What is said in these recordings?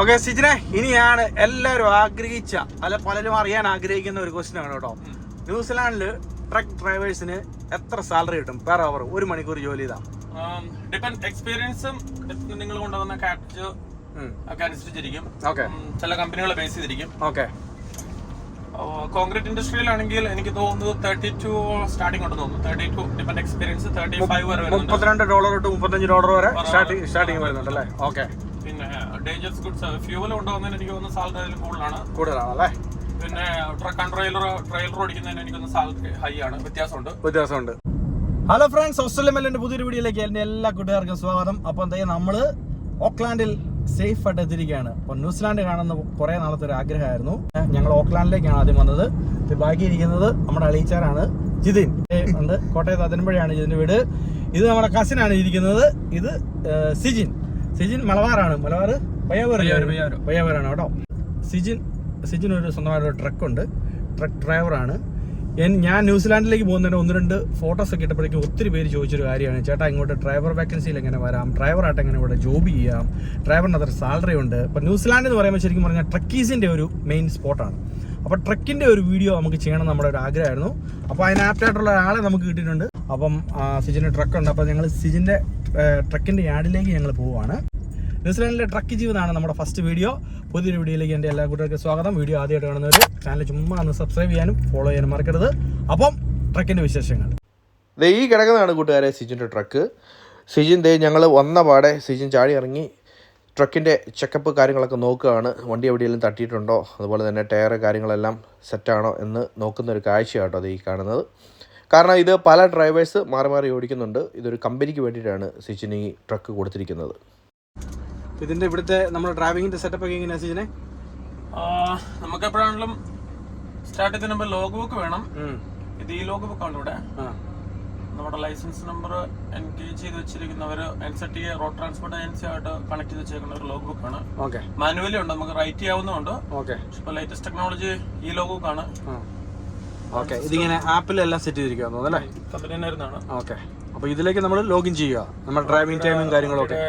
Okay സിജിനെ ഇനിയാണ് എല്ലാവരും ആഗ്രഹിച്ച അല്ല പലരും അറിയാൻ ആഗ്രഹിക്കുന്ന ഒരു ക്വസ്റ്റ്യൻ ആണ് കേട്ടോ. ന്യൂസിലാൻഡിൽ ട്രക്ക് ഡ്രൈവേഴ്സിന് എത്ര സാലറി കിട്ടും പെർ അവർ ഒരു മണിക്കൂർ ജോലി ചെയ്താൽ ഡിപ്പെൻഡ് എക്സ്പീരിയൻസും നിങ്ങൾ കൊണ്ടുവന്ന കാറ്റ് ഒക്കെ അനുസരിച്ചിരിക്കും. ഓക്കെ ചില കമ്പനികൾ ബേസ് ചെയ്തിരിക്കും. ഓക്കെ കോൺക്രീറ്റ് ഇൻഡസ്ട്രിയിലാണെങ്കിൽ എനിക്ക് തോന്നുന്നത് തേർട്ടി ടു സ്റ്റാർട്ടിംഗ് ഉണ്ടെന്ന് തോന്നുന്നു. Thirty two depend experience thirty five വരെ മുപ്പത്തിരണ്ട് ഡോളർ തൊട്ട് മുപ്പത്തഞ്ച് ഡോളർ വരെ സ്റ്റാർട്ടിംഗ് സ്റ്റാർട്ടിംഗ് വരുന്നുണ്ട് അല്ലേ? ഓക്കെ ഡേഞ്ചറസ് ഗുഡ്സ് ഫ്യൂവൽ ഉണ്ടാവുന്നതിന് എനിക്ക് തോന്നുന്നു സാലറി അതിൽ കൂടുതലാണ്. കൂടുതലാണ് അല്ലേ പിന്നെ ട്രക്ക് ആൻഡ് ട്രെയിലർ ട്രെയിലർ ഓടിക്കുന്നതിന് എനിക്ക് തോന്നുന്ന സാലറി ഹൈ ആണ്. വ്യത്യാസമുണ്ട്. വ്യത്യാസമുണ്ട്. ഹലോ ഫ്രണ്ട്സ് ഓസ്ട്രേലിയ പുതിയൊരു വീഡിയോയിലേക്ക് എന്റെ എല്ലാ കൂട്ടുകാർക്കും സ്വാഗതം. അപ്പോൾ എന്താ നമ്മൾ ഓക്ലാൻഡിൽ സേഫ് ആയിട്ട് എത്തിയിരിക്കുകയാണ്. അപ്പോൾ ന്യൂസിലാൻഡ് കാണുന്ന കുറേ നാളത്തെ ഒരു ആഗ്രഹമായിരുന്നു. ഞങ്ങൾ ഓക്ലാൻഡിലേക്കാണ് ആദ്യം വന്നത്. ബാക്കിയിരിക്കുന്നത് ബാക്കി ഇരിക്കുന്നത് നമ്മുടെ അളീച്ചാറാണ് ജിതിൻ. ഉണ്ട്. കോട്ടയത്ത് അതിൻപഴയാണ് ജിതിന്റെ വീട്. ഇത് നമ്മുടെ കസിനാണ് ഇരിക്കുന്നത്. ഇത് സിജിൻ. സിജിൻ മലബാറാണ്. മലബാർ പയ്യാവൂർ. പയ്യാവൂരാണ് കേട്ടോ. സിജിൻ സിജിൻ ഒരു സ്വന്തമായിട്ട് ഒരു ട്രക്കുണ്ട്. ട്രക്ക് ഡ്രൈവറാണ്. ഞാൻ ന്യൂസിലാൻഡിലേക്ക് പോകുന്നതിന് ഒന്ന് രണ്ട് ഫോട്ടോസ് ഒക്കെ ഇട്ടപ്പോഴേക്കും ഒത്തിരി പേര് ചോദിച്ചൊരു കാര്യമാണ്. ചേട്ടാ ഇങ്ങോട്ട് ഡ്രൈവർ വേക്കൻസിയിൽ എങ്ങനെ വരാം? ഡ്രൈവറായിട്ട് എങ്ങനെ ഇവിടെ ജോബ് ചെയ്യാം? ഡ്രൈവറിന് അത്ര സാലറി ഉണ്ട്. അപ്പം ന്യൂസിലാൻഡ് എന്ന് പറയുമ്പോൾ ശരിക്കും പറഞ്ഞാൽ ട്രക്കീസിന്റെ ഒരു മെയിൻ സ്പോട്ടാണ് അപ്പോൾ ട്രക്കിന്റെ ഒരു വീഡിയോ നമുക്ക് ചെയ്യണം നമ്മുടെ ഒരു ആഗ്രഹമായിരുന്നു. അപ്പോൾ അതിന് ആപ്റ്റായിട്ടുള്ള ഒരാളെ നമുക്ക് കിട്ടിയിട്ടുണ്ട്. അപ്പം സിജിന്റെ ട്രക്കുണ്ട് അപ്പോൾ ഞങ്ങൾ സിജിന്റെ ട്രക്കിന്റെ യാർഡിലേക്ക് ഞങ്ങൾ പോവുകയാണ് ന്യൂസിലാൻഡിലെ ട്രക്ക് ജീവിതമാണ് നമ്മുടെ ഫസ്റ്റ് വീഡിയോ പുതിയൊരു വീഡിയോയിലേക്ക് എന്റെ എല്ലാ കൂട്ടർക്കും സ്വാഗതം. വീഡിയോ ആദ്യമായിട്ട് കാണുന്നവർ ചാനൽ ചുമ്മാ ഒന്ന് സബ്സ്ക്രൈബ് ചെയ്യാനും ഫോളോ ചെയ്യാനും മറക്കരുത്. അപ്പം ട്രക്കിന്റെ വിശേഷങ്ങൾ. ഈ കിടക്കുന്നതാണ് കൂട്ടുകാരെ സിജിന്റെ ട്രക്ക് സിജിൻ ദേ ഞങ്ങൾ വന്ന പാടെ സിജിൻ ചാടി ഇറങ്ങി ട്രക്കിന്റെ ചെക്കപ്പ് കാര്യങ്ങളൊക്കെ നോക്കുകയാണ്. വണ്ടി എവിടെയെങ്കിലും തട്ടിയിട്ടുണ്ടോ? അതുപോലെ തന്നെ ടയർ കാര്യങ്ങളെല്ലാം സെറ്റാണോ എന്ന് നോക്കുന്ന ഒരു കാഴ്ചയാട്ടോ അത് ഈ കാണുന്നത്. കാരണം ഇത് പല ഡ്രൈവേഴ്സ് മാറി മാറി ഓടിക്കുന്നുണ്ട്. ഇതൊരു കമ്പനിക്ക് വേണ്ടിയിട്ടാണ് ഈ ട്രക്ക് കൊടുത്തിരിക്കുന്നത്. ഇതിന്റെ ഇവിടുത്തെ നമ്മുടെ ഡ്രൈവിംഗിന്റെ സെറ്റപ്പ് ഒക്കെ എങ്ങനെയാ സീജനെ നമുക്ക് എപ്പോഴാണെങ്കിലും സ്റ്റാർട്ട് ചെയ്ത ലോഗ് ബുക്ക് വേണം. ഇത് ഈ ലോഗ് ബുക്ക് ആണ് ഇവിടെ? നമ്മുടെ ലൈസൻസ് നമ്പർ എൻഗേജ് ചെയ്ത് വെച്ചിരിക്കുന്നവർ N set road transport agency ആയിട്ട് കണക്ട് ചെയ്ത് വെച്ചേക്കുന്ന ഒരു ലോഗ് ബുക്ക് ആണ്. ഓക്കെ. മാനുവലി ഉണ്ട് നമുക്ക് റൈറ്റ് ചെയ്യാവുന്നതുണ്ട്. ഓക്കെ. ഇപ്പൊ ലേറ്റസ്റ്റ് ടെക്നോളജി ഈ ലോഗ് ബുക്ക് ആണ്. ഓക്കെ ഇതിങ്ങനെ ആപ്പിലെല്ലാം സെറ്റ് ചെയ്തിരിക്കുകയെന്ന് തോന്നുന്നു അല്ലേ? Company okay. അപ്പോൾ ഇതിലേക്ക് നമ്മൾ ലോഗിൻ ചെയ്യുക. നമ്മുടെ ഡ്രൈവിംഗ് ടൈമും കാര്യങ്ങളൊക്കെ.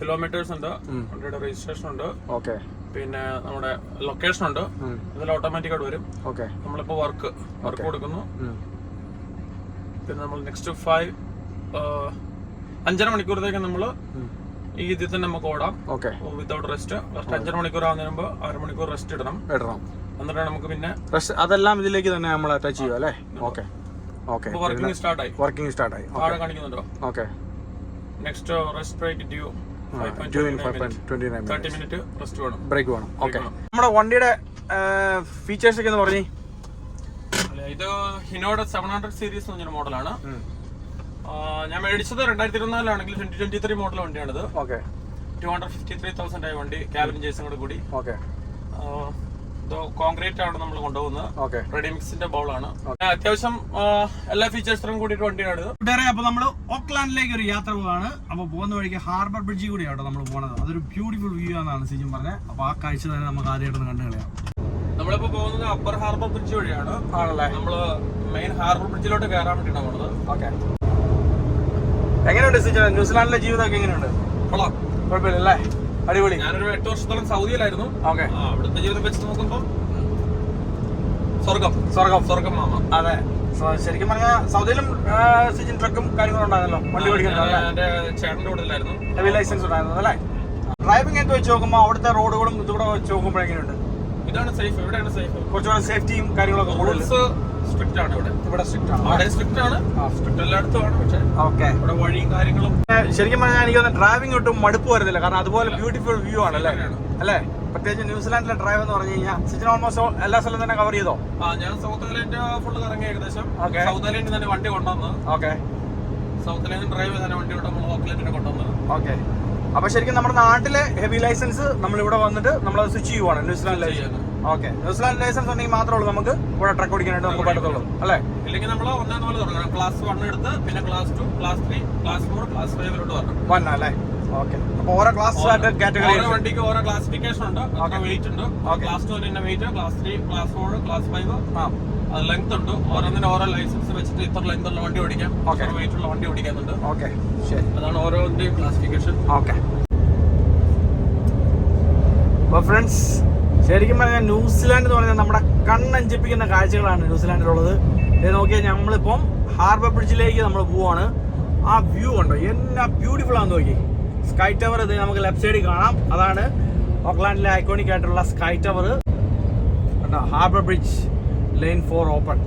കിലോമീറ്റേഴ്സ് ഉണ്ട്. വണ്ടിയുടെ രജിസ്ട്രേഷൻ ഉണ്ട്. ഓക്കെ. പിന്നെ നമ്മുടെ ലൊക്കേഷൻ ഉണ്ട്. ഇതിൽ ഓട്ടോമാറ്റിക് ആയിട്ട് വരും. ഓക്കെ. നമ്മളിപ്പോ വർക്ക് വർക്ക് കൊടുക്കുന്നു. പിന്നെ നമ്മൾ നെക്സ്റ്റ് ഫൈവ് അഞ്ചര മണിക്കൂറത്തേക്ക് നമ്മൾ ഈ ഇതിൽ തന്നെ നമുക്ക് ഓടാം. ഓക്കെ. വിത്തൗട്ട് റെസ്റ്റ് ഫസ്റ്റ് അഞ്ചര മണിക്കൂർ ആവുന്നതിന് മുമ്പ് അരമണിക്കൂർ റെസ്റ്റ് ഇടണം. ഇടണം. എന്നിട്ടാണ് നമുക്ക് പിന്നെ അതെല്ലാം ഇതിലേക്ക് തന്നെ നമ്മൾ അറ്റാച്ച് ചെയ്യുക അല്ലേ? ഓക്കെ. ഓക്കെ. വർക്കിംഗ് സ്റ്റാർട്ട് ആയി. വർക്കിംഗ് സ്റ്റാർട്ടായി ആടെ കാണിക്കുന്നുണ്ടോ? Okay. Next rest break due thirty minute rest വേണം. ബ്രേക്ക് വേണം. ഓക്കെ നമ്മുടെ വണ്ടിയുടെ ഫീച്ചേഴ്സ് ഒക്കെ പറഞ്ഞു. ഇത് ഹിനോയുടെ സെവൻ ഹൺഡ്രഡ് സീരീസ് എന്ന് പറഞ്ഞൊരു മോഡലാണ് ഞാൻ മേടിച്ചത് രണ്ടായിരത്തി ഇരുപത്തിനാലാണെങ്കിൽ twenty twenty three model വണ്ടിയാണിത്. Okay two hundred fifty three thousand ആയ വണ്ടി ക്യാബിൻ ചേസും കൂടെ കൂടി. ഓക്കെ കോൺക്രീറ്റ് ആണ് നമ്മൾ കൊണ്ടുപോകുന്നത്. റെഡിമിക്സിന്റെ ബൗളാണ് അത്യാവശ്യം എല്ലാ ഫീച്ചേഴ്സും കൂടിയിട്ട് വണ്ടിയാണ് കൂട്ടുകാരെ അപ്പൊ നമ്മൾ ഓക്ലാൻഡിലേക്ക് ഒരു യാത്ര പോവാണ്. അപ്പൊ പോകുന്ന വഴിക്ക് ഹാർബർ ബ്രിഡ്ജ് കൂടിയാണ് നമ്മൾ പോകുന്നത് അതൊരു ബ്യൂട്ടിഫുൾ വ്യൂ ആണെന്നാണ് സിജും പറഞ്ഞത് അപ്പൊ ആ കാഴ്ച തന്നെ നമുക്ക് ആദ്യമായിട്ട് കണ്ടു കളയാം. നമ്മളിപ്പോ പോകുന്നത് അപ്പർ ഹാർബർ ബ്രിഡ്ജ് വഴിയാണ്. ആണല്ലേ? നമ്മൾ മെയിൻ ഹാർബർ ബ്രിഡ്ജിലോട്ട് കയറാൻ വേണ്ടിയിട്ടാണ് പോകുന്നത് ഓക്കെ എങ്ങനെയുണ്ട് സിജു? ന്യൂസിലാൻഡിലെ ജീവിതമൊക്കെ എങ്ങനെയുണ്ട്? കൊള്ളാം. കുഴപ്പമില്ലല്ലേ? അടിപൊളി. ഞാനൊരു എട്ട് വർഷത്തോളം സൗദിയിലായിരുന്നു. ഓക്കെ. അവിടുത്തെ ജീവിതം വെച്ച് നോക്കുമ്പോൾ സ്വർഗം. സ്വർഗം. സ്വർഗം മാമ. അതെ. ശരിക്കും പറഞ്ഞാൽ സൗദിയിലും സിജിൻ ട്രക്കും കാര്യങ്ങളും ഉണ്ടായിരുന്നല്ലോ വണ്ടി ഓടിക്കുന്നുണ്ടല്ലേ എന്റെ കൂടെ ലൈസൻസ് ഉണ്ടായിരുന്നു അല്ലേ ഡ്രൈവിംഗ് ഒക്കെ വെച്ച് നോക്കുമ്പോൾ അവിടുത്തെ റോഡുകളും ഇതുകൂടെ വെച്ച് നോക്കുമ്പോൾ എങ്ങനെയുണ്ട്? ഇതാണ് സേഫ് എവിടെയാണ് സേഫ് കുറച്ചുകൂടെ സേഫ്റ്റിയും കാര്യങ്ങളൊക്കെ റൂൾസ് സ്ട്രിക്റ്റ് ആണ് ഇവിടെ. ഇവിടെ സ്ട്രിക്റ്റ് ആണ്. അവിടെ സ്ട്രിക്റ്റ് ആണ്. സ്ട്രിക്റ്റ് എല്ലായിടത്തും ആണ് പക്ഷെ ഓക്കെ ഇവിടെ വഴിയും കാര്യങ്ങളും ശരിക്കും പറഞ്ഞാൽ എനിക്ക് ഡ്രൈവിംഗ് ഒട്ടും മടുപ്പ് വരുന്നില്ല. കാരണം അതുപോലെ ബ്യൂട്ടിഫുൾ വ്യൂ ആണ് അല്ലേ? അല്ലെ? പ്രത്യേകിച്ച് ന്യൂസിലാൻഡിലെ ഡ്രൈവ് എന്ന് പറഞ്ഞു കഴിഞ്ഞാൽ സിജിൻ ഓൾമോസ്റ്റ് എല്ലാ സ്ഥലവും തന്നെ കവർ ചെയ്തോ? ആ ഞാൻ സൗത്ത് ഐലൻഡ് ഫുള്ള് കറങ്ങി ഏകദേശം. സൗത്ത് ഐലൻഡിൽ തന്നെ വണ്ടി കൊണ്ടുവന്ന്. ഓക്കെ സൗത്ത് ഐലൻഡ് ഡ്രൈവ് ചെയ്ത വണ്ടി കൊണ്ടുവന്ന് ഓക്ലൻഡിനെ കൊണ്ടുവന്ന് ഓക്കെ അപ്പൊ ശരിക്കും നമ്മുടെ നാട്ടിലെ ഹെവി ലൈസൻസ് നമ്മൾ ഇവിടെ വന്നിട്ട് നമ്മൾ സ്വിച്ച് ചെയ്യുവാണ്. New Zealand licence. Okay New Zealand licence ഉണ്ടെങ്കിൽ മാത്രമേ ഉള്ളൂ നമുക്ക് ഇവിടെ ട്രക്ക് ഓടിക്കാനായിട്ട് നമുക്ക് പറ്റത്തുള്ളൂ. അല്ലേ? ഇല്ലെങ്കിൽ നമ്മൾ ഒന്നാം തുടങ്ങണം. ക്ലാസ് വൺ എടുത്ത് പിന്നെ class two class three class four class ഫൈവിലോട്ട് വരണം. വന്ന അല്ലേ? ഓക്കെ. അപ്പോൾ ഓരോ ക്ലാസ് കാറ്റഗറി ഓരോ വണ്ടിക്ക് ഓരോ ക്ലാസിഫിക്കേഷൻ ഉണ്ട്. ഓക്കെ. വെയിറ്റ് ഉണ്ട്. ക്ലാസ് ടു തന്നെ weight class three class four class five ആ. ലെങ്ത് ഉണ്ട്. ഓരോന്നിനും ഓരോ ലൈസൻസ് വെച്ചിട്ട് ഇത്ര ലെങ്ത് ഉള്ള വണ്ടി ഓടിക്കാം. ഓക്കെ. വെയിറ്റ് ഉള്ള വണ്ടി ഓടിക്കാന്നുണ്ട് ഓക്കെ. ശരി. അതാണ് ഓരോന്നിന്റെയും ക്ലാസിഫിക്കേഷൻ ഓക്കെ. അപ്പോൾ ഫ്രണ്ട്സ് ശരിക്കും പറഞ്ഞാൽ ന്യൂസിലാൻഡ് എന്ന് പറഞ്ഞാൽ നമ്മുടെ കണ്ണഞ്ചിപ്പിക്കുന്ന കാഴ്ചകളാണ് ന്യൂസിലാൻഡിലുള്ളത്. ഇത് നോക്കിയാൽ നമ്മളിപ്പം ഹാർബർ ബ്രിഡ്ജിലേക്ക് നമ്മൾ പോവാണ്. ആ വ്യൂ ഉണ്ടോ എന്നാ ബ്യൂട്ടിഫുൾ ആണെന്ന് നോക്കി സ്കൈ ടവർ ഇത് നമുക്ക് ലെഫ്റ്റ് സൈഡിൽ കാണാം. അതാണ് ഓക്ലാൻഡിലെ ഐക്കോണിക് ആയിട്ടുള്ള സ്കൈ ടവർ കണ്ടോ? Harbour bridge line four open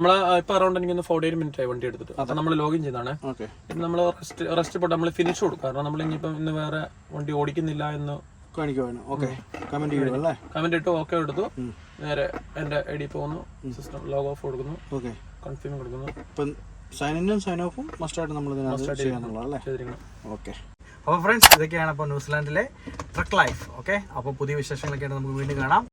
നമ്മൾ ഇപ്പൊ അറൗണ്ട് എനിക്ക് ഫോർട്ടി എയ്റ്റ് മിനിറ്റ് ആയി വണ്ടി എടുത്തിട്ട്. അപ്പൊ നമ്മൾ ലോഗിൻ ചെയ്താണ് നമ്മൾ റെസ്റ്റ് റെസ്റ്റ് പോട്ട് നമ്മൾ ഫിനിഷ് കൊടുക്കും. കാരണം നമ്മൾ ഇനിയിപ്പം ഇന്ന് വേറെ വണ്ടി ഓടിക്കുന്നില്ല എന്ന് കാണിക്കുവാണ്. ഓക്കെ കമന്റ് ചെയ്യണം അല്ലേ? കമന്റ് ഇട്ട് ഓക്കെ എടുത്തു. നേരെ എന്റെ ഐ ഡി പോകുന്നു. സിസ്റ്റം ലോഗ് ഓഫ് കൊടുക്കുന്നു. ഓക്കെ കൺഫേം കൊടുക്കുന്നു. ഇപ്പം സൈൻ ഇന്നും സൈൻ ഓഫും മസ്റ്റായിട്ട് നമ്മൾ ഇതിനകത്ത് ചെയ്തിരിക്കണം. ഓക്കെ അപ്പോൾ ഫ്രണ്ട്സ് ഇതൊക്കെയാണ് അപ്പോൾ ന്യൂസിലാൻഡിലെ ട്രക്ക് ലൈഫ് ഓക്കെ അപ്പോൾ പുതിയ വിശേഷങ്ങളൊക്കെ നമുക്ക് വീണ്ടും കാണാം.